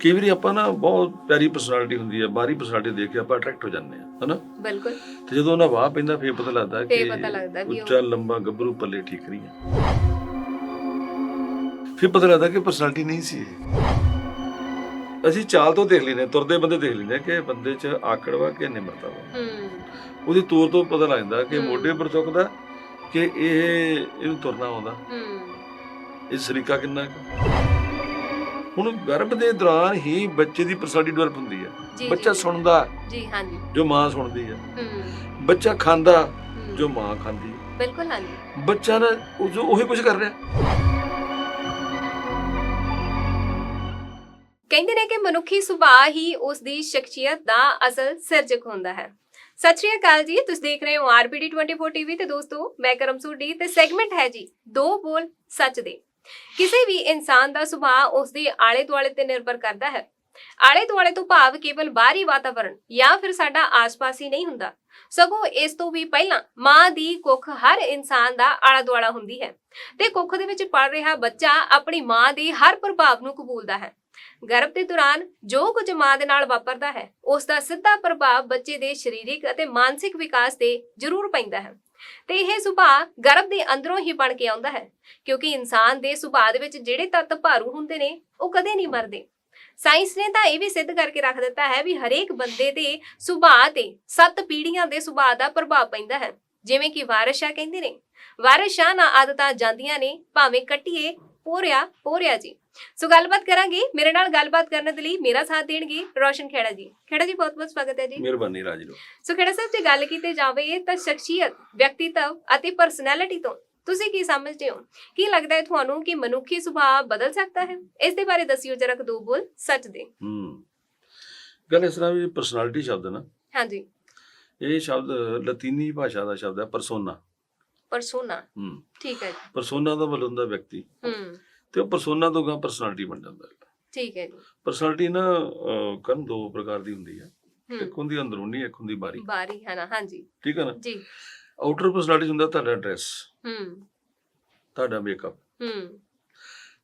ਕਈ ਵਾਰੀ ਆਪਾਂ ਨਾ ਬਹੁਤ ਪਿਆਰੀ ਪਰਸਨੈਲਿਟੀ ਹੁੰਦੀ ਹੈ ਬਾਹਰੀ ਪਰਸਨੈਲਿਟੀ ਦੇਖ ਕੇ ਆਪਾਂ ਅਟਰੈਕਟ ਹੋ ਜਾਂਦੇ ਆ ਹਨਾ? ਬਿਲਕੁਲ। ਤੇ ਜਦੋਂ ਉਹਨਾਂ ਵਾਹ ਪੈਂਦਾ ਫੇਰ ਪਤਾ ਲੱਗਦਾ ਕਿ ਫੇਰ ਪਤਾ ਲੱਗਦਾ ਵੀ ਉੱਚਾ ਲੰਬਾ ਗੱਭਰੂ ਪੱਲੇ ਠੀਕ ਨਹੀਂ ਹੈ। ਫਿਰ ਪਤਾ ਲੱਗਦਾ ਕਿ ਪਰਸਨੈਲਿਟੀ ਨਹੀਂ ਸੀ ਇਹ। ਅਸੀਂ ਚਾਲ ਤੋਂ ਦੇਖ ਲੈਨੇ ਤੁਰਦੇ ਬੰਦੇ ਦੇਖ ਲੈਨੇ ਕਿ ਬੰਦੇ 'ਚ ਆਕੜ ਵਾ ਕਿ ਨਿਮਰਤਾ ਵਾ। ਹੂੰ। ਉਹਦੀ ਤੂਰ ਤੋਂ ਪਤਾ ਲੱਗਦਾ ਕਿ ਹਮ। ਮੋਢੇ ਪਰ ਚੁੱਕਦਾ ਕਿ ਇਹ ਇਹਨੂੰ ਤੁਰਨਾ ਆਉਂਦਾ। ਹੂੰ। ਇਹ ਸਰੀਕਾ ਕਿੰਨਾ ਕੁ? ਹੁਣ ਗਰਭ ਦੇ ਦੌਰਾਨ ਹੀ ਬੱਚੇ ਦੀ ਪਰਸਨੈਲਿਟੀ ਡਿਵੈਲਪ ਹੁੰਦੀ ਹੈ। ਬੱਚਾ ਸੁਣਦਾ ਜੀ ਹਾਂਜੀ। ਜੋ ਮਾਂ ਸੁਣਦੀ ਹੈ। ਹੂੰ। ਬੱਚਾ ਖਾਂਦਾ ਜੋ ਮਾਂ ਖਾਂਦੀ ਹੈ। ਬਿਲਕੁਲ ਹਾਂਜੀ। ਬੱਚਾ ਨਾ ਉਹ ਜੋ ਉਹੀ ਕੁਝ ਕਰ ਰਿਹਾ। ਕਹਿੰਦੇ ਨੇ ਕਿ ਮਨੁੱਖੀ ਸੁਭਾਅ ਹੀ ਉਸ ਦੀ ਸ਼ਖਸੀਅਤ ਦਾ ਅਸਲ ਸਿਰਜਕ ਹੁੰਦਾ ਹੈ। ਸਤਿ ਸ਼੍ਰੀ ਅਕਾਲ ਜੀ ਤੁਸੀਂ ਦੇਖ ਰਹੇ ਹੋ ਆਰਬੀਡੀ 24 ਟੀਵੀ ਤੇ ਦੋਸਤੋ ਮੈਂ ਕਰਮ ਸੂਡੀ ਤੇ ਸੈਗਮੈਂਟ ਹੈ ਜੀ ਦੋ ਬੋਲ ਸੱਚ ਦੇ। ਕਿਸੇ ਵੀ ਇਨਸਾਨ ਦਾ ਸੁਭਾਅ ਉਸ ਦੇ ਆਲੇ ਦੁਆਲੇ ਤੇ ਨਿਰਭਰ ਕਰਦਾ ਹੈ। ਆਲੇ ਦੁਆਲੇ ਤੋਂ ਭਾਵ ਕੇਵਲ ਬਾਹਰੀ ਵਾਤਾਵਰਣ ਜਾਂ ਫਿਰ ਸਾਡਾ ਆਸ-ਪਾਸ ਹੀ ਨਹੀਂ ਹੁੰਦਾ। ਸਗੋਂ ਇਸ ਤੋਂ ਵੀ ਪਹਿਲਾਂ ਮਾਂ ਦੀ ਕੁੱਖ ਹਰ ਇਨਸਾਨ ਦਾ ਆਲਾ ਦੁਆਲਾ ਹੁੰਦੀ ਹੈ ਤੇ ਕੁੱਖ ਦੇ ਵਿੱਚ ਪੜ ਰਿਹਾ ਬੱਚਾ ਆਪਣੀ ਮਾਂ ਦੇ ਹਰ ਪ੍ਰਭਾਵ ਨੂੰ ਕਬੂਲਦਾ ਹੈ। ਗਰਭ ਦੇ ਦੌਰਾਨ ਜੋ ਕੁਝ ਮਾਂ ਦੇ ਨਾਲ ਵਾਪਰਦਾ ਹੈ ਉਸ ਦਾ ਸਿੱਧਾ ਪ੍ਰਭਾਵ ਬੱਚੇ ਦੇ ਸਰੀਰਕ ਅਤੇ ਮਾਨਸਿਕ ਵਿਕਾਸ ਤੇ ਜ਼ਰੂਰ ਪੈਂਦਾ ਹੈ। ਤੇ ਇਹ ਸੁਭਾਅ ਗਰਭ ਦੇ ਅੰਦਰੋਂ ਹੀ ਬਣ ਕੇ ਆਉਂਦਾ ਹੈ, ਕਿਉਂਕਿ ਇਨਸਾਨ ਦੇ ਸੁਭਾਅ ਦੇ ਵਿੱਚ ਜਿਹੜੇ ਤੱਤ ਭਾਰੂ ਹੁੰਦੇ ਨੇ, ਉਹ ਕਦੇ ਨਹੀਂ ਮਰਦੇ। ਸਾਇੰਸ ਨੇ ਤਾਂ ਇਹ ਵੀ ਸਿੱਧ ਕਰਕੇ ਰੱਖ ਦਿੱਤਾ ਹੈ ਵੀ ਹਰੇਕ ਬੰਦੇ ਦੇ ਸੁਭਾਅ ਤੇ ਸੱਤ ਪੀੜ੍ਹੀਆਂ ਦੇ ਸੁਭਾਅ ਦਾ ਪ੍ਰਭਾਵ ਪੈਂਦਾ ਹੈ, ਜਿਵੇਂ ਕਿ ਵਾਰਿਸ਼ਾ ਕਹਿੰਦੇ ਨੇ, ਵਾਰਿਸ਼ਾ ਨਾ ਆਦਤਾਂ ਜਾਂਦੀਆਂ ਨੇ, ਭਾਵੇਂ ਕੱਟੀਏ, ਪੋਰਿਆ ਪੋਰਿਆ ਜੀ। ਸੋ ਗੱਲਬਾਤ ਕਰਾਂਗੇ। ਮੇਰੇ ਨਾਲ ਗੱਲਬਾਤ ਕਰਨ ਦੇ ਲਈ ਮੇਰਾ ਸਾਥ ਦੇਣਗੇ ਰੋਸ਼ਨ ਖੇੜਾ ਜੀ। ਖੇੜਾ ਜੀ ਬਹੁਤ ਬਹੁਤ ਸਵਾਗਤ ਹੈ ਜੀ। ਮਿਹਰਬਾਨੀ ਰਾਜ ਲੋ ਸੋ ਖੇੜਾ ਸਾਹਿਬ ਜੇ ਗੱਲ ਕੀਤੀ ਜਾਵੇ ਤਾਂ ਸ਼ਖਸੀਅਤ ਵਿਅਕਤੀਤਵ ਅਤੇ ਪਰਸਨੈਲਿਟੀ ਤੋਂ ਤੁਸੀਂ ਕੀ ਸਮਝਦੇ ਹੋ? ਕੀ ਲੱਗਦਾ ਹੈ ਤੁਹਾਨੂੰ ਕਿ ਮਨੁੱਖੀ ਸੁਭਾਅ ਬਦਲ ਸਕਦਾ ਹੈ? ਇਸ ਦੇ ਬਾਰੇ ਦੱਸਿਓ ਜਰਾ ਕੁ ਦੋ ਬੋਲ ਸੱਚ ਦੇ। ਹੂੰ। ਗੱਲ ਇਸ ਤਰ੍ਹਾਂ ਵੀ ਪਰਸਨੈਲਿਟੀ ਸ਼ਬਦ ਹੈ ਨਾ। ਹਾਂਜੀ। ਇਹ ਸ਼ਬਦ ਲਤੀਨੀ ਭਾਸ਼ਾ ਦਾ ਸ਼ਬਦ ਹੈ ਪਰਸੋਨਾ ਪਰਸੋਨਾ ਹੂੰ। ਠੀਕ ਹੈ ਜੀ। ਪਰਸੋਨਾ ਦਾ ਮਤਲਬ ਹੁੰਦਾ ਵਿਅਕਤੀ। ਹੂੰ। ਤੇ ਉਹ ਪਰਸੋਨਾ ਤੋਂ ਗਾ ਪਰਸਨੈਲਿਟੀ ਬਣ ਜਾਂਦਾ ਹੈ। ਠੀਕ ਹੈ ਜੀ। ਪਰਸਨੈਲਿਟੀ ਨਾ ਕਰਨ ਦੋ ਪ੍ਰਕਾਰ ਦੀ ਹੁੰਦੀ ਹੈ। ਇੱਕ ਹੁੰਦੀ ਅੰਦਰੂਨੀ ਇੱਕ ਹੁੰਦੀ ਬਾਹਰੀ। ਬਾਰੀ ਹੈ ਨਾ? ਹਾਂਜੀ। ਠੀਕ ਹੈ ਨਾ? ਜੀ। ਆਊਟਰ ਪਰਸਨੈਲਿਟੀ ਹੁੰਦਾ ਤੁਹਾਡਾ ਡਰੈਸ ਹੂੰ। ਤੁਹਾਡਾ ਮੇਕਅਪ ਹੂੰ।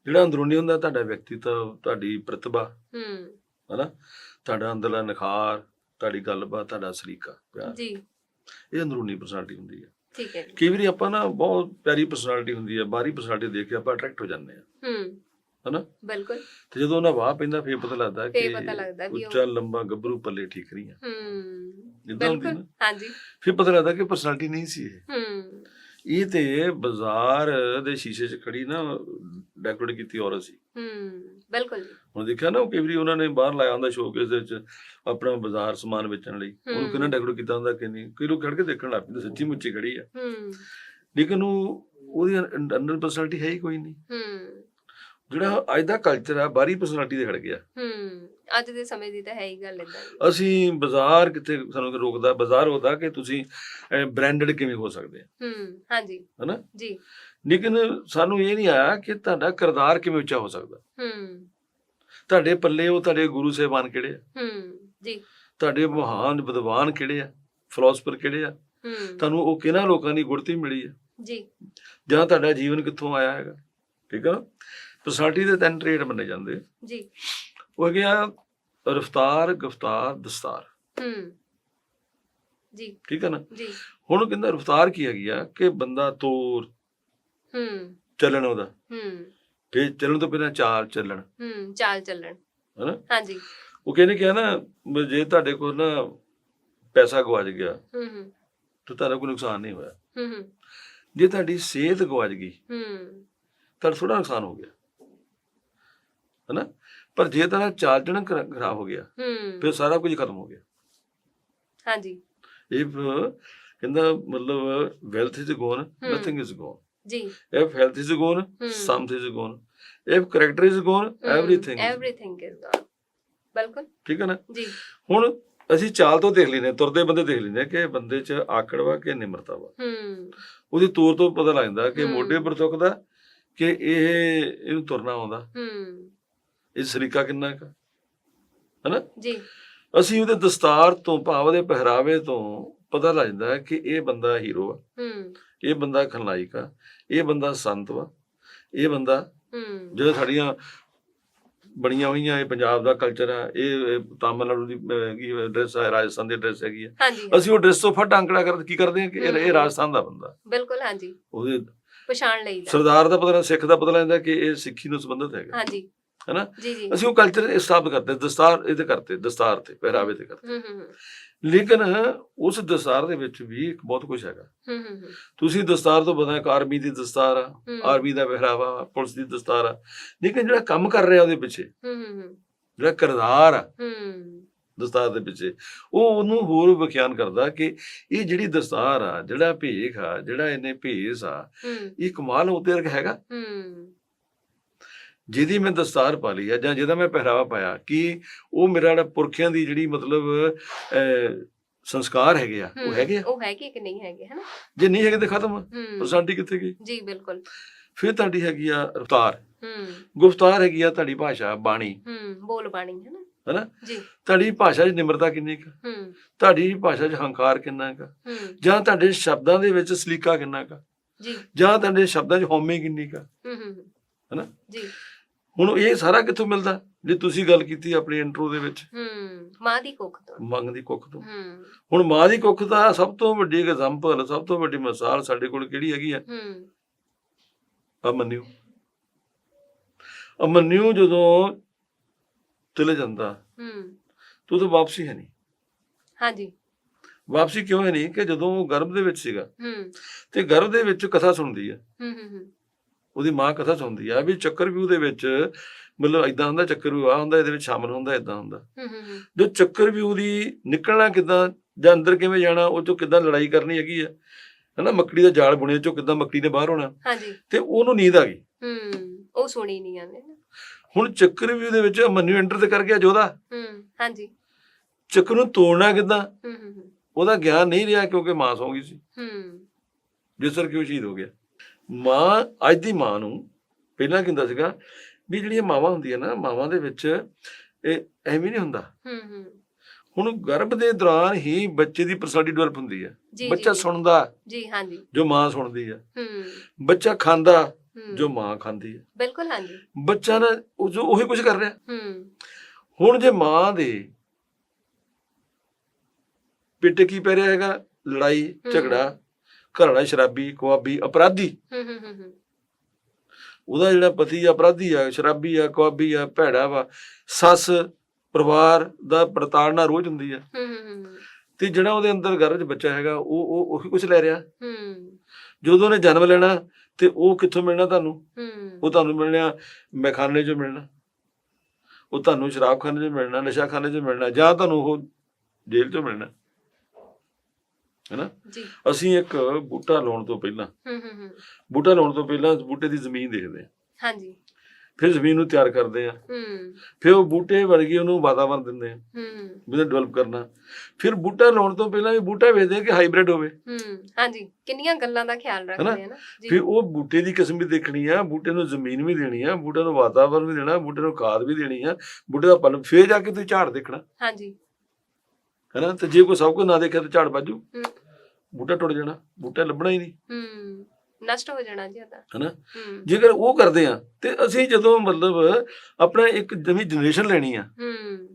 ਜਿਹੜਾ ਅੰਦਰੂਨੀ ਹੁੰਦਾ ਤੁਹਾਡਾ ਵਿਅਕਤੀਤਵ ਤੁਹਾਡੀ ਪ੍ਰਤਿਭਾ ਹੂੰ। ਹਨਾ ਤੁਹਾਡਾ ਅੰਦਰਲਾ ਨਿਖਾਰ ਤੁਹਾਡੀ ਗੱਲਬਾਤ ਤੁਹਾਡਾ ਸਲੀਕਾ ਪਿਆਰ। ਜੀ। ਇਹ ਅੰਦਰੂਨੀ ਪਰਸਨੈਲਿਟੀ ਹੁੰਦੀ ਹੈ। ਠੀਕ ਹੈ ਕਈ ਵਾਰੀ ਆਪਾਂ ਨਾ ਬਹੁਤ ਪਿਆਰੀ ਪਰਸਨੈਲਿਟੀ ਹੁੰਦੀ ਹੈ ਬਾਹਰੀ ਪਰਸਨੈਲਿਟੀ ਦੇਖ ਕੇ ਆਪਾਂ ਅਟਰੈਕਟ ਹੋ ਜਾਂਦੇ ਆ ਹੂੰ। ਹਨਾ? ਬਿਲਕੁਲ। ਤੇ ਜਦੋਂ ਉਹਨਾਂ ਵਾਹ ਪੈਂਦਾ ਫੇਰ ਪਤਾ ਲੱਗਦਾ ਕਿ ਫੇਰ ਪਤਾ ਲੱਗਦਾ ਵੀ ਉੱਚਾ ਲੰਬਾ ਗੱਭਰੂ ਪੱਲੇ ਠੀਕ ਨਹੀਂ ਆ ਹੂੰ। ਜਿੱਦਾਂ ਹੁੰਦੀ ਨਾ। ਹਾਂਜੀ। ਫਿਰ ਪਤਾ ਲੱਗਦਾ ਕਿ ਪਰਸਨੈਲਿਟੀ ਨਹੀਂ ਸੀ ਇਹ। ਹੂੰ। ਇਹ ਤੇ ਬਾਜ਼ਾਰ ਦੇ ਸ਼ੀਸ਼ੇ 'ਚ ਖੜੀ ਨਾ ਡੈਕੋਰੇਟ ਕੀਤੀ ਔਰਤ ਸੀ। ਹੂੰ। ਬਿਲਕੁਲ ਜੀ। ਹੁਣ ਦੇਖਿਆ ਨਾ ਉਹ ਕਈ ਵਾਰੀ ਉਹਨਾਂ ਨੇ ਬਾਹਰ ਲਾਇਆ ਹੁੰਦਾ ਸ਼ੋਕੇਸ ਵਿੱਚ ਆਪਣਾ ਬਾਜ਼ਾਰ ਸਮਾਨ ਵੇਚਣ ਲਈ। ਉਹਨੂੰ। ਕਿੰਨਾ ਡੈਕੋਰੇਟ ਕੀਤਾ ਹੁੰਦਾ ਕਿ ਨਹੀਂ? ਕਈ ਲੋਕ ਖੜ ਕੇ ਦੇਖਣ ਲੱਗ ਪੈਂਦੇ ਸੱਚੀ ਮੁੱਚੀ ਖੜੀ ਆ। ਲੇਕਿਨ ਉਹ ਉਹਦੀ ਅੰਦਰ ਪਰਸਨੈਲਿਟੀ ਹੈ ਹੀ ਕੋਈ ਨਹੀਂ। ਹੂੰ। ਜਿਹੜਾ ਅੱਜ ਦਾ ਕਲਚਰ ਆ ਬਾਹਰੀ ਪਰਸਨੈਲਿਟੀ ਦੇ ਖੜ ਗਿਆ। ਹੂੰ। ਅੱਜ ਦੇ ਸਮੇਂ ਦੀ ਤਾਂ ਹੈ ਹੀ ਗੱਲ ਇਦਾਂ ਅਸੀਂ ਬਾਜ਼ਾਰ ਕਿੱਥੇ ਸਾਨੂੰ ਕੋਈ ਰੋਕਦਾ ਬਾਜ਼ਾਰ ਹੁੰਦਾ ਕਿ ਤੁਸੀਂ ਬ੍ਰਾਂਡਡ ਕਿਵੇਂ ਹੋ ਸਕਦੇ ਹੂੰ ਹਾਂਜੀ। ਹਨਾ? ਜੀ। ਲੇਕਿਨ ਸਾਨੂੰ ਇਹ ਨਹੀਂ ਆਇਆ ਕਿ ਤੁਹਾਡਾ ਕਿਰਦਾਰ ਕਿਵੇਂ ਉੱਚਾ ਹੋ ਸਕਦਾ। ਹੂੰ। ਤੁਹਾਡੇ ਪੱਲੇ ਉਹ ਤੁਹਾਡੇ ਗੁਰੂ ਸਾਹਿਬਾਨ ਕਿਹੜੇ ਆ? ਹੂੰ ਜੀ। ਤੁਹਾਡੇ ਮਹਾਨ ਵਿਦਵਾਨ ਕਿਹੜੇ ਆ? ਫਿਲਾਸਫਰ ਕਿਹੜੇ ਆ? ਹੂੰ। ਤੁਹਾਨੂੰ ਉਹ ਕਿਹਨਾਂ ਲੋਕਾਂ ਦੀ ਗੁਰਤੀ ਮਿਲੀ ਆ? ਜੀ। ਜਾਂ ਤੁਹਾਡਾ ਜੀਵਨ ਕਿੱਥੋਂ ਆਇਆ ਹੈਗਾ? ਠੀਕ ਆ ਪਰਸਨੈਲਿਟੀ ਦੇ ਤਿੰਨ ਟ੍ਰੇਡ ਮੰਨੇ ਜਾਂਦੇ ਜੀ। ਉਹ ਹੈਗੇ ਆ ਰਫਤਾਰ ਗਫਤਾਰ ਦਸਤਾਰ। ਹੂੰ। ਜੀ। ਠੀਕ ਹੈ ਨਾ? ਜੀ। ਹੁਣ ਉਹ ਕਹਿੰਦਾ ਰਫਤਾਰ ਕੀ ਹੈਗੀ ਆ? ਕਿ ਬੰਦਾ ਤੋਰ ਹੂੰ। ਚੱਲਣ ਉਹਦਾ। ਹੂੰ। ਫਿਰ ਚੱਲਣ ਤੋਂ ਪਹਿਲਾਂ ਚਾਲ ਚੱਲਣ। ਹੂੰ ਚਾਲ ਚੱਲਣ। ਹਨਾ? ਹਾਂਜੀ। ਉਹ ਕਹਿੰਦੇ ਕਿਹਾ ਨਾ ਜੇ ਤੁਹਾਡੇ ਕੋਲ ਨਾ ਪੈਸਾ ਗਵਾਚ ਗਿਆ ਹੂੰ ਹੂੰ। ਤਾਂ ਤੁਹਾਡਾ ਕੋਈ ਨੁਕਸਾਨ ਨਹੀਂ ਹੋਇਆ। ਹੂੰ ਹੂੰ। ਜੇ ਤੁਹਾਡੀ ਸਿਹਤ ਗਵਾਚ ਗਈ ਹੂੰ। ਤੁਹਾਡਾ ਥੋੜਾ ਨੁਕਸਾਨ ਹੋ ਗਿਆ। ਹਨਾ? ਪਰ ਜੇ ਤੁਹਾਡਾ ਚਾਲ ਚੱਲਣ ਖਰਾ- ਖਰਾਬ ਹੋ ਗਿਆ ਹੂੰ। ਫਿਰ ਸਾਰਾ ਕੁਝ ਖਤਮ ਹੋ ਗਿਆ। ਹਾਂਜੀ। uh, ਕਹਿੰਦਾ ਮਤਲਬ wealth is gone nothing is gone ਜੀ। if health is gone ਹੂੰ। something is gone if character is gone everything is gone. Everything is gone ਬਿਲਕੁਲ। ਠੀਕ ਹੈ ਨਾ? ਜੀ। ਹੁਣ ਅਸੀਂ ਚਾਲ ਤੋਂ ਦੇਖ ਲੈਨੇ ਤੁਰਦੇ ਬੰਦੇ ਦੇਖ ਲੈਨੇ ਕਿ ਬੰਦੇ 'ਚ ਆਕੜ ਵਾ ਕਿ ਨਿਮਰਤਾ ਵਾ। ਹੂੰ। ਉਹਦੀ ਤੂਰ ਤੋਂ ਪਤਾ ਲੱਗਦਾ ਕਿ। ਮੋਢੇ ਪਰ ਚੁੱਕਦਾ ਕਿ ਇਹ ਇਹਨੂੰ ਤੁਰਨਾ ਆਉਂਦਾ। ਹੂੰ। ਇਹ ਸਰੀਕਾ ਕਿੰਨਾ ਕੁ ਹਨਾ? ਜੀ। ਅਸੀਂ ਉਹਦੇ ਦਸਤਾਰ ਤੋਂ ਭਾਵ ਉਹਦੇ ਪਹਿਰਾਵੇ ਤੋਂ ਪਤਾ ਲੱਗ ਜਾਂਦਾ ਹੈ ਕਿ ਇਹ ਬੰਦਾ ਹੀਰੋ ਆ। ਹੂੰ। ਇਹ ਬੰਦਾ ਖਲਨਾਇਕ ਆ। ਇਹ ਬੰਦਾ ਸੰਤ ਵਾ। ਇਹ ਬੰਦਾ ਹੂੰ। ਜਿਹੜੇ ਸਾਡੀਆਂ ਬਣੀਆਂ ਹੋਈਆਂ ਇਹ ਪੰਜਾਬ ਦਾ ਕਲਚਰ ਆ ਇਹ ਤਾਮਿਲਨਾਡੂ ਦੀ ਹੈਗੀ ਡਰੈਸ ਹੈ ਰਾਜਸਥਾਨ ਦੀ ਡਰੈਸ ਹੈਗੀ ਆ। ਅਸੀਂ ਉਹ ਡਰੈਸ ਤੋਂ ਫਟ ਅੰਕੜਾ ਕਰ ਕੀ ਕਰਦੇ ਹਾਂ ਕਿ ਇਹ। ਰਾਜਸਥਾਨ ਦਾ ਬੰਦਾ। ਬਿਲਕੁਲ ਹਾਂਜੀ। ਉਹਦੇ ਪਛਾਣ ਲਈਦਾ। ਸਰਦਾਰ ਦਾ ਪਤਾ ਨਹੀਂ ਸਿੱਖ ਦਾ ਪਤਾ ਲੈਂਦਾ ਕਿ ਇਹ ਸਿੱਖੀ ਨੂੰ ਸੰਬੰਧਿਤ ਹੈਗਾ। ਹਾਂਜੀ। ਹੈਨਾ? ਅਸੀਂ ਉਹ ਕਲਚਰ ਸਥਾਪਿਤ ਕਰਦੇ ਦਸਤਾਰ ਇਹਦੇ ਕਰਤੇ ਦਸਤਾਰ ਤੇ ਪਹਿਰਾਵੇ ਤੇ ਹੂੰ ਲੇਕਿਨ ਉਸ ਦਸਤਾਰ ਦੇ ਵਿੱਚ ਵੀ ਇੱਕ ਬਹੁਤ ਕੁਝ ਹੈਗਾ। ਤੁਸੀਂ ਦਸਤਾਰ ਤੋਂ ਪਤਾ ਇੱਕ ਆਰਮੀ ਦੀ ਦਸਤਾਰ ਆ ਆਰਮੀ ਦਾ ਪਹਿਰਾਵਾ ਪੁਲਿਸ ਦੀ ਦਸਤਾਰ ਆ। ਲੇਕਿਨ ਜਿਹੜਾ ਕੰਮ ਕਰ ਰਿਹਾ ਉਹਦੇ ਪਿੱਛੇ ਜਿਹੜਾ ਕਿਰਦਾਰ ਆ ਦਸਤਾਰ ਦੇ ਪਿੱਛੇ ਉਹ ਉਹਨੂੰ ਹੋਰ ਵਿਖਿਆਨ ਕਰਦਾ ਕਿ ਇਹ ਜਿਹੜੀ ਦਸਤਾਰ ਆ ਜਿਹੜਾ ਭੇਖ ਆ ਜਿਹੜਾ ਇਹਨੇ ਭੇਸ ਆ ਇਹ ਕਮਾਲ ਉਹਦੇ ਵਰਗਾ ਹੈਗਾ। ਜਿਹਦੀ ਮੈਂ ਦਸਤਾਰ ਪਾ ਲਈ ਆ ਜਾਂ ਜਿਹਦਾ ਮੈਂ ਪਹਿਰਾਵਾ ਪਾਇਆ ਕਿ ਉਹ ਮੇਰਾ ਜਿਹੜਾ ਪੁਰਖਿਆਂ ਦੀ ਜਿਹੜੀ ਮਤਲਬ ਸੰਸਕਾਰ ਹੈਗੇ ਆ ਉਹ ਹੈਗੇ ਆ? ਉਹ ਹੈਗੇ ਕਿ ਨਹੀਂ ਹੈਗੇ ਹਨਾ? ਜੇ ਨਹੀਂ ਹੈਗੇ ਤੇ ਖਤਮ ਪਰਸੈਂਟੀ ਕਿੱਥੇ ਗਈ ਜੀ ਬਿਲਕੁਲ। ਫਿਰ ਤੁਹਾਡੀ ਹੈਗੀ ਆ ਰਫਤਾਰ। ਹੂੰ। ਗੁਫਤਾਰ ਹੈਗੀ ਆ ਤੁਹਾਡੀ ਭਾਸ਼ਾ ਬਾਣੀ। ਹੂੰ ਬੋਲ ਬਾਣੀ ਹਨਾ? ਹੈਨਾ? ਜੀ। ਤੁਹਾਡੀ ਭਾਸ਼ਾ 'ਚ ਨਿਮਰਤਾ ਕਿੰਨੀ ਕੁ ਹੂੰ। ਤੁਹਾਡੀ ਭਾਸ਼ਾ 'ਚ ਹੰਕਾਰ ਕਿੰਨਾ ਕੁ ਹੂੰ। ਜਾਂ ਤੁਹਾਡੇ ਸ਼ਬਦਾਂ ਦੇ ਵਿੱਚ ਸਲੀਕਾ ਕਿੰਨਾ ਕੁ ਜੀ। ਜਾਂ ਤੁਹਾਡੇ ਸ਼ਬਦਾਂ 'ਚ ਹਉਮੈ ਕਿੰਨੀ ਕੁ ਹੂੰ ਹੂੰ ਹੂੰ, ਹਨਾ? ਜੀ। ਹੁਣ ਇਹ ਸਾਰਾ ਕਿੱਥੋਂ ਮਿਲਦਾ? ਜੇ ਤੁਸੀਂ ਗੱਲ ਕੀਤੀ ਆਪਣੀ ਇੰਟਰੋ ਦੇ ਵਿੱਚ। ਹੂੰ ਮਾਂ ਦੀ ਕੁੱਖ ਤੋਂ। ਮੰਗ ਦੀ ਕੁੱਖ ਤੋਂ। ਹੂੰ। ਹੁਣ ਮਾਂ ਦੀ ਕੁੱਖ ਦਾ ਸਭ ਤੋਂ ਵੱਡੀ ਐਗਜ਼ਾਮਪਲ ਸਭ ਤੋਂ ਵੱਡੀ ਮਿਸਾਲ ਸਾਡੇ ਕੋਲ ਕਿਹੜੀ ਹੈਗੀ ਆ? ਹੂੰ। ਅਮਨਿਓ ਅਮਨਿਓ ਜਦੋਂ ਚਲੇ ਜਾਂਦਾ ਹੂੰ। ਤੂੰ ਤਾਂ ਵਾਪਸੀ ਹੈ ਨਹੀਂ। ਹਾਂਜੀ। ਵਾਪਸੀ ਕਿਉਂ ਹੈ ਨਹੀਂ? ਕਿ ਜਦੋਂ ਉਹ ਗਰਭ ਦੇ ਵਿੱਚ ਸੀਗਾ ਹੂੰ। ਤੇ ਗਰਭ ਦੇ ਵਿੱਚ ਕਥਾ ਸੁਣਦੀ ਹੈ ਹੂੰ ਹੂੰ ਹੂੰ। ਉਹਦੀ ਮਾਂ ਕਥਾ ਸੁਣਦੀ ਆ ਵੀ ਚੱਕਰਵਿਊਹ ਦੇ ਵਿੱਚ ਮਤਲਬ ਇਦਾਂ ਹੁੰਦਾ ਚੱਕਰਵਿਊਹ ਆ ਹੁੰਦਾ ਇਹਦੇ ਵਿੱਚ ਸ਼ਾਮਲ ਹੁੰਦਾ ਇਦਾਂ ਹੁੰਦਾ। ਜੋ ਚੱਕਰਵਿਊਹ ਦੀ ਨਿਕਲਣਾ ਕਿਦਾਂ ਜਾਂ ਅੰਦਰ ਕਿਵੇਂ ਜਾਣਾ ਉਹ ਚੋਂ ਕਿਦਾਂ ਲੜਾਈ ਕਰਨੀ ਹੈਗੀ ਆ। ਹਨਾ ਮੱਕੜੀ ਦਾ ਜਾਲ ਬੁਣੇ ਚੋਂ ਕਿਦਾਂ ਮੱਕੜੀ ਨੇ ਬਾਹਰ ਹੋਣਾ। ਹਾਂਜੀ। ਤੇ ਉਹਨੂੰ ਨੀਂਦ ਆ ਗਈ। ਹੂੰ ਉਹ ਸੁਣੀ ਨਹੀਂ ਨਾ। ਹੁਣ ਚੱਕਰਵਿਊਹ ਦੇ ਵਿੱਚ ਮਨੂ ਐਂਟਰ ਤੇ ਕਰ ਗਿਆ ਜੋਦਾ ਹੂੰ ਹਾਂਜੀ। ਚੱਕਰ ਨੂੰ ਤੋੜਨਾ ਕਿਦਾਂ? ਹੂੰ ਹੂੰ ਉਹਦਾ ਗਿਆਨ ਨਹੀਂ ਰਿਹਾ ਕਿਉਂਕਿ ਮਾਂ ਸੌਂ ਗਈ ਸੀ। ਹੂੰ। ਜਿਸ ਸਰ ਕਿਉਂ ਸ਼ਹੀਦ ਹੋ ਗਿਆ। ਮਾਂ ਅੱਜ ਦੀ ਮਾਂ ਨੂੰ ਪਹਿਲਾਂ ਕਹਿੰਦਾ ਸੀਗਾ? ਵੀ ਜਿਹੜੀਆਂ ਮਾਵਾਂ ਹੁੰਦੀਆਂ ਨਾ ਮਾਵਾਂ ਦੇ ਵਿੱਚ ਇਹ ਐਵੇਂ ਨਹੀਂ ਹੁੰਦਾ। ਹੂੰ ਹੂੰ। ਹੁਣ ਗਰਭ ਦੇ ਦੌਰਾਨ ਹੀ ਬੱਚੇ ਦੀ ਪਰਸਨੈਲਿਟੀ ਡਿਵੈਲਪ ਹੁੰਦੀ ਹੈ ਬੱਚਾ ਸੁਣਦਾ ਜੀ ਹਾਂਜੀ। ਜੋ ਮਾਂ ਸੁਣਦੀ ਹੈ ਹੂੰ। ਬੱਚਾ ਖਾਂਦਾ ਜੋ ਮਾਂ ਖਾਂਦੀ ਹੈ ਬਿਲਕੁਲ ਹਾਂਜੀ। ਬੱਚਾ ਨਾ ਉਹ ਜੋ ਉਹੀ ਕੁਝ ਕਰ ਰਿਹਾ। ਹੂੰ। ਹੁਣ ਜੇ ਮਾਂ ਦੇ ਪਿੱਟੇ ਕੀ ਪੈ ਰਿਹਾ ਹੈਗਾ? ਲੜਾਈ। ਝਗੜਾ ਘਰ ਵਾਲਾ ਸ਼ਰਾਬੀ ਕੁਆਬੀ ਅਪਰਾਧੀ। ਹੂੰ ਹੂੰ ਹੂੰ ਹੂੰ। ਉਹਦਾ ਜਿਹੜਾ ਪਤੀ ਆ ਅਪਰਾਧੀ ਆ ਸ਼ਰਾਬੀ ਆ ਕੁਆਬੀ ਆ ਭੈੜਾ ਵਾ ਸੱਸ ਪਰਿਵਾਰ ਦਾ ਪ੍ਰਤਾੜਨਾ ਰੋਜ਼ ਹੁੰਦੀ ਆ। ਹੂੰ ਹੂੰ ਹੂੰ ਤੇ ਜਿਹੜਾ ਉਹਦੇ ਅੰਦਰ ਗਰਭ 'ਚ ਬੱਚਾ ਹੈਗਾ ਉਹ ਉਹ ਉਹੀ ਕੁਝ ਲੈ ਰਿਹਾ। ਹੂੰ। ਜਦੋਂ ਉਹਨੇ ਜਨਮ ਲੈਣਾ ਤੇ ਉਹ ਕਿੱਥੋਂ ਮਿਲਣਾ ਤੁਹਾਨੂੰ? ਹੂੰ। ਉਹ ਤੁਹਾਨੂੰ ਮਿਲਣਾ ਮੈਖਾਨੇ 'ਚੋਂ ਮਿਲਣਾ। ਉਹ ਤੁਹਾਨੂੰ ਸ਼ਰਾਬਖਾਨੇ 'ਚੋਂ ਮਿਲਣਾ ਨਸ਼ਾਖਾਨੇ 'ਚੋਂ ਮਿਲਣਾ ਜਾਂ ਤੁਹਾਨੂੰ ਉਹ ਜੇਲ੍ਹ 'ਚੋਂ ਮਿਲਣਾ। ਹੈਨਾ? ਜੀ। ਅਸੀਂ ਇੱਕ ਬੂਟਾ ਲਾਉਣ ਤੋਂ ਪਹਿਲਾਂ ਹੂੰ ਹੂੰ ਹੂੰ। ਬੂਟਾ ਲਾਉਣ ਤੋਂ ਪਹਿਲਾਂ ਬੂਟੇ ਦੀ ਜ਼ਮੀਨ ਦੇਖਦੇ ਹਾਂ। ਹਾਂਜੀ। ਫਿਰ ਜ਼ਮੀਨ ਨੂੰ ਤਿਆਰ ਕਰਦੇ ਹਾਂ। ਹੂੰ। ਫਿਰ ਉਹ ਬੂਟੇ ਵਰਗੀ ਉਹਨੂੰ ਵਾਤਾਵਰਣ ਦਿੰਦੇ ਹਾਂ। ਹੂੰ। ਵੀ ਡਿਵੈਲਪ ਕਰਨਾ। ਫਿਰ ਬੂਟਾ ਲਾਉਣ ਤੋਂ ਪਹਿਲਾਂ ਵੀ ਬੂਟਾ ਵੇਖਦੇ ਹਾਂ ਕਿ ਹਾਈਬ੍ਰਿਡ ਹੋਵੇ। ਹੂੰ। ਹਾਂਜੀ। ਕਿੰਨੀਆਂ ਗੱਲਾਂ ਦਾ ਖਿਆਲ ਰੱਖਦੇ ਆ ਨਾ। ਜੀ। ਫਿਰ ਉਹ ਬੂਟੇ ਦੀ ਕਿਸਮ ਵੀ ਦੇਖਣੀ ਆ ਬੂਟੇ ਨੂੰ ਜ਼ਮੀਨ ਵੀ ਦੇਣੀ ਆ ਬੂਟੇ ਨੂੰ ਵਾਤਾਵਰਣ ਵੀ ਦੇਣਾ ਬੂਟੇ ਨੂੰ ਖਾਦ ਵੀ ਦੇਣੀ ਆ ਬੂਟੇ ਦਾ ਪਲ ਫੇਰ ਜਾ ਕੇ ਤੁਸੀਂ ਝਾੜ ਦੇਖਣਾ। ਹਾਂਜੀ। ਹੈਨਾ? ਤੇ ਜੇ ਕੋਈ ਸਭ ਕੁਝ ਨਾ ਦੇਖਿਆ ਤਾਂ ਝਾੜ ਬਾਜੂ ਹੂੰ। ਬੂਟਾ ਟੁੱਟ ਜਾਣਾ ਬੂਟਾ ਲੱਭਣਾ ਹੀ ਨਹੀਂ। ਹੂੰ ਨਸ਼ਟ ਹੋ ਜਾਣਾ ਜੀ ਉਹਦਾ। ਹੈਨਾ? ਹੂੰ। ਜੇਕਰ ਉਹ ਕਰਦੇ ਆ ਤੇ ਅਸੀਂ ਜਦੋਂ ਮਤਲਬ ਆਪਣਾ ਇੱਕ ਨਵੀਂ ਜਨਰੇਸ਼ਨ ਲੈਣੀ ਆ ਹੂੰ।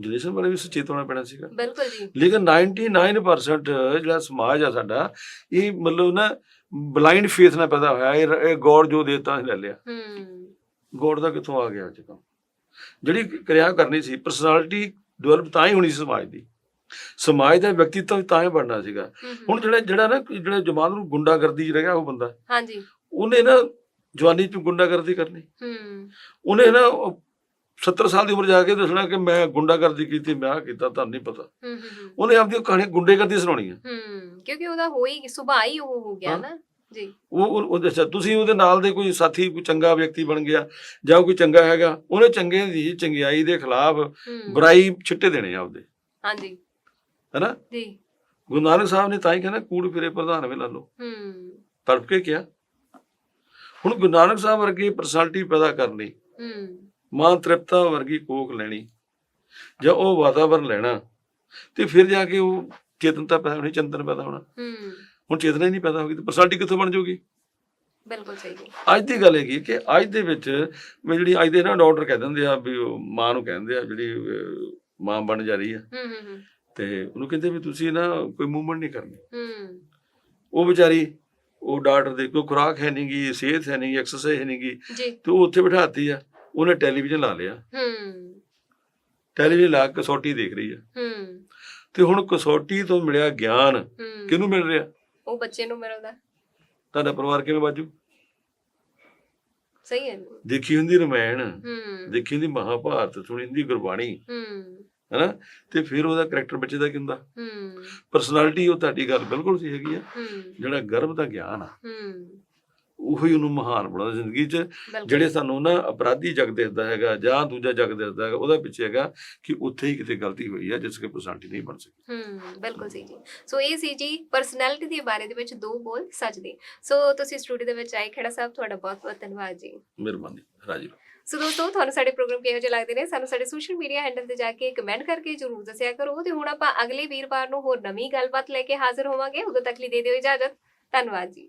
ਜਨਰੇਸ਼ਨ ਬਾਰੇ ਵੀ ਸੁਚੇਤ ਹੋਣਾ ਪੈਣਾ ਸੀਗਾ। ਬਿਲਕੁਲ ਜੀ। ਲੇਕਿਨ 99% ਜਿਹੜਾ ਸਮਾਜ ਆ ਸਾਡਾ ਇਹ ਮਤਲਬ ਨਾ ਬਲਾਈਂਡ ਫੇਥ ਨਾਲ ਪੈਦਾ ਹੋਇਆ ਇਹ ਗੋਡ ਜੋ ਦੇਤਾ ਲੈ ਲਿਆ। ਹੂੰ। ਗੋਡ ਦਾ ਕਿੱਥੋਂ ਆ ਗਿਆ ਅੱਜ ਕੱਲ੍ਹ? ਜਿਹੜੀ ਕਿਰਿਆ ਕਰਨੀ ਸੀ ਪਰਸਨੈਲਿਟੀ ਡਿਵੈਲਪ ਤਾਂ ਹੀ ਹੋਣੀ ਸੀ ਸਮਾਜ ਦੀ। ਸਮਾਜ ਦਾ ਵਿਅਕਤੀਤਵ ਤਾਂ ਹੀ ਬਣਨਾ ਸੀਗਾ। ਹੁਣ ਜਿਹੜਾ ਜਿਹੜਾ ਨਾ ਜਿਹੜਾ ਜਮਾਨ ਨੂੰ ਗੁੰਡਾਗਰਦੀ 'ਚ ਰਹਿ ਗਿਆ ਉਹ ਬੰਦਾ ਹਾਂਜੀ। ਉਹਨੇ ਨਾ ਜਵਾਨੀ 'ਚ ਗੁੰਡਾਗਰਦੀ ਕਰਨੀ। ਹੂੰ। ਉਹਨੇ ਨਾ ਉਹ 70 ਸਾਲ ਦੀ ਉਮਰ ਜਾ ਕੇ ਦੱਸਣਾ ਕਿ ਮੈਂ ਗੁੰਡਾਗਰਦੀ ਕੀਤੀ ਮੈਂ ਆ ਕੀਤਾ ਤੁਹਾਨੂੰ ਨਹੀਂ ਪਤਾ। ਉਹਨੇ ਆਪਣੀ ਕਹਾਣੀ ਗੁੰਡੇਗਰਦੀ ਸੁਣਾਉਣੀ ਹੈ ਹੂੰ ਕਿਉਂਕਿ ਉਹਦਾ ਹੋਈ ਸੁਭਾਅ ਹੀ ਉਹ ਹੋ ਗਿਆ। ਨਾ। ਜੀ। ਉਹ ਉਹ- ਉਹਦੇ ਅੱਛਾ ਤੁਸੀਂ ਉਹਦੇ ਨਾਲ ਦੇ ਕੋਈ ਸਾਥੀ ਕੋਈ ਚੰਗਾ ਵਿਅਕਤੀ ਬਣ ਗਿਆ ਜਾਂ ਕੋਈ ਚੰਗਾ ਹੈਗਾ ਉਹਨੇ ਚੰਗੇ ਦੀ ਚੰਗਿਆਈ ਦੇ ਖਿਲਾਫ ਬੁਰਾਈ ਛਿੱਟੇ ਦੇਣੇ ਆਪਦੇ। ਹਾਂਜੀ। ਹੈਨਾ? ਜੀ। ਗੁਰੂ ਨਾਨਕ ਸਾਹਿਬ ਨੇ ਤਾਂ ਹੀ ਕਹਿੰਦਾ ਕੂੜ ਫਿਰੇ ਪ੍ਰਧਾਨ ਵੇ ਲਾ ਲਓ। ਹੂੰ। ਤੜਪ ਕੇ ਕਿਹਾ। ਹੁਣ ਗੁਰੂ ਨਾਨਕ ਸਾਹਿਬ ਵਰਗੀ ਪਰਸਨੈਲਿਟੀ ਪੈਦਾ ਕਰਨੀ ਹੂੰ। ਮਾਂ ਤ੍ਰਿਪਤਾ ਵਰਗੀ ਕੋਖ ਲੈਣੀ ਜਾਂ ਉਹ ਵਾਤਾਵਰਨ ਲੈਣਾ ਤੇ ਫਿਰ ਜਾ ਕੇ ਉਹ ਚੇਤਨਤਾ ਪੈਦਾ ਹੋਣੀ ਚੰਤਨ ਪੈਦਾ ਹੋਣਾ। ਹੂੰ। ਹੁਣ ਚੇਤਨਾ ਹੀ ਨਹੀਂ ਪੈਦਾ ਹੋਗੀ ਤੇ ਪਰਸਨੈਲਿਟੀ ਕਿੱਥੋਂ ਬਣ ਜਾਊਗੀ? ਬਿਲਕੁਲ ਸਹੀ ਅੱਜ ਦੀ ਗੱਲ ਹੈਗੀ ਕਿ ਅੱਜ ਦੇ ਵਿੱਚ ਵੀ ਜਿਹੜੀ ਅੱਜ ਦੇ ਨਾ ਡਾਕਟਰ ਕਹਿ ਦਿੰਦੇ ਆ ਵੀ ਉਹ ਮਾਂ ਨੂੰ ਕਹਿੰਦੇ ਆ ਜਿਹੜੀ ਮਾਂ ਬਣ ਜਾ ਰਹੀ ਆ। ਹੂੰ ਹੂੰ ਹੂੰ। ਤੇ ਉਹਨੂੰ ਕਹਿੰਦੇ ਵੀ ਤੁਸੀਂ ਨਾ ਕੋਈ ਮੂਵਮੈਂਟ ਨਹੀਂ ਕਰਨੀ। ਹੂੰ। ਉਹ ਵਿਚਾਰੀ ਉਹ ਡਾਕਟਰ ਦੇ ਕੋਈ ਖੁਰਾਕ ਹੈ ਨਹੀਂਗੀ ਸਿਹਤ ਹੈ ਨਹੀਂਗੀ ਐਕਸਰਸਾਈਜ਼ ਹੈ ਨਹੀਂਗੀ ਜੀ। ਤੇ ਉਹ ਉੱਥੇ ਬਿਠਾਤੀ ਆ ਉਹਨੇ ਟੈਲੀਵਿਜ਼ਨ ਲਾ ਲਿਆ। ਹੂੰ। ਟੈਲੀਵਿਜ਼ਨ ਲਾ ਕੇ ਕਸੌਟੀ ਦੇਖ ਰਹੀ ਆ। ਹੂੰ। ਤੇ ਹੁਣ ਕਸੌਟੀ ਤੋਂ ਮਿਲਿਆ ਗਿਆਨ ਕਿਹਨੂੰ ਮਿਲ ਰਿਹਾ? ਉਹ ਬੱਚੇ ਨੂੰ ਮਿਲਦਾ। ਤੁਹਾਡਾ ਪਰਿਵਾਰ ਕਿਵੇਂ ਬਾਜੂ? ਸਹੀ ਹੈ। ਦੇਖੀ ਹੁੰਦੀ ਰਮਾਇਣ ਹੂੰ। ਦੇਖੀ ਹੁੰਦੀ ਮਹਾਭਾਰਤ ਸੁਣੀ ਹੁੰਦੀ ਗੁਰਬਾਣੀ। ਹੂੰ। ਹੈਨਾ? ਤੇ ਫਿਰ ਉਹਦਾ ਕਰੈਕਟਰ ਬੱਚੇ ਦਾ ਕੀ ਹੁੰਦਾ? ਹੂੰ। ਪਰਸਨੈਲਿਟੀ ਉਹ ਤੁਹਾਡੀ ਗੱਲ ਬਿਲਕੁਲ ਸਹੀ ਹੈਗੀ ਆ। ਜਿਹੜਾ ਗਰਭ ਦਾ ਗਿਆਨ ਆ। ਹੂੰ। ਉਹੀ ਉਹਨੂੰ ਮਹਾਨ ਬਣਾਉਂਦਾ ਜ਼ਿੰਦਗੀ 'ਚ ਜਿਹੜੇ ਸਾਨੂੰ ਨਾ ਅਪਰਾਧੀ ਜਗ ਦਿਸਦਾ ਹੈਗਾ ਜਾਂ ਦੂਜਾ ਜਗ ਦਿਸਦਾ ਹੈਗਾ ਉਹਦਾ ਪਿੱਛੇ ਹੈਗਾ ਕਿ ਉੱਥੇ ਹੀ ਕਿਤੇ ਗਲਤੀ ਹੋਈ ਹੈ ਜਿਸ ਕੇ ਪਰਸਨੈਲਿਟੀ ਨਹੀਂ ਬਣ ਸਕੀ। ਹੂੰ ਬਿਲਕੁਲ ਸਹੀ ਜੀ। ਸੋ ਇਹ ਸੀ ਜੀ ਪਰਸਨੈਲਿਟੀ ਦੇ ਬਾਰੇ ਦੇ ਵਿੱਚ ਦੋ ਬੋਲ ਸੱਚ ਦੇ। ਸੋ ਤੁਸੀਂ ਸਟੂਡੀਓ ਦੇ ਵਿੱਚ ਆਏ ਖੇੜਾ ਸਾਹਿਬ ਤੁਹਾਡਾ ਬਹੁਤ ਬਹੁਤ ਧੰਨਵਾਦ ਜੀ। ਮਿਹਰਬਾਨੀ ਰਾਜੀ। ਸੋ ਦੋਸਤੋ ਤੁਹਾਨੂੰ ਸਾਡੇ ਪ੍ਰੋਗਰਾਮ ਕਿਹੋ ਜਿਹੇ ਲੱਗਦੇ ਨੇ ਸਾਨੂੰ ਸਾਡੇ ਸੋਸ਼ਲ ਮੀਡੀਆ ਹੈਂਡਲ ਤੇ ਜਾ ਕੇ ਕਮੈਂਟ ਕਰਕੇ ਜਰੂਰ ਦੱਸਿਆ ਕਰੋ ਤੇ ਹੁਣ ਆਪਾਂ ਅਗਲੇ ਵੀਰਵਾਰ ਨੂੰ ਹੋਰ ਨਵੀਂ ਗੱਲਬਾਤ ਲੈ ਕੇ ਹਾਜ਼ਰ ਹੋਵਾਂਗੇ। ਉਦੋਂ ਤੱਕ ਲਈ ਦੇ ਦਿਓ ਇਜਾਜ਼ਤ। ਧੰਨਵਾਦ ਜੀ।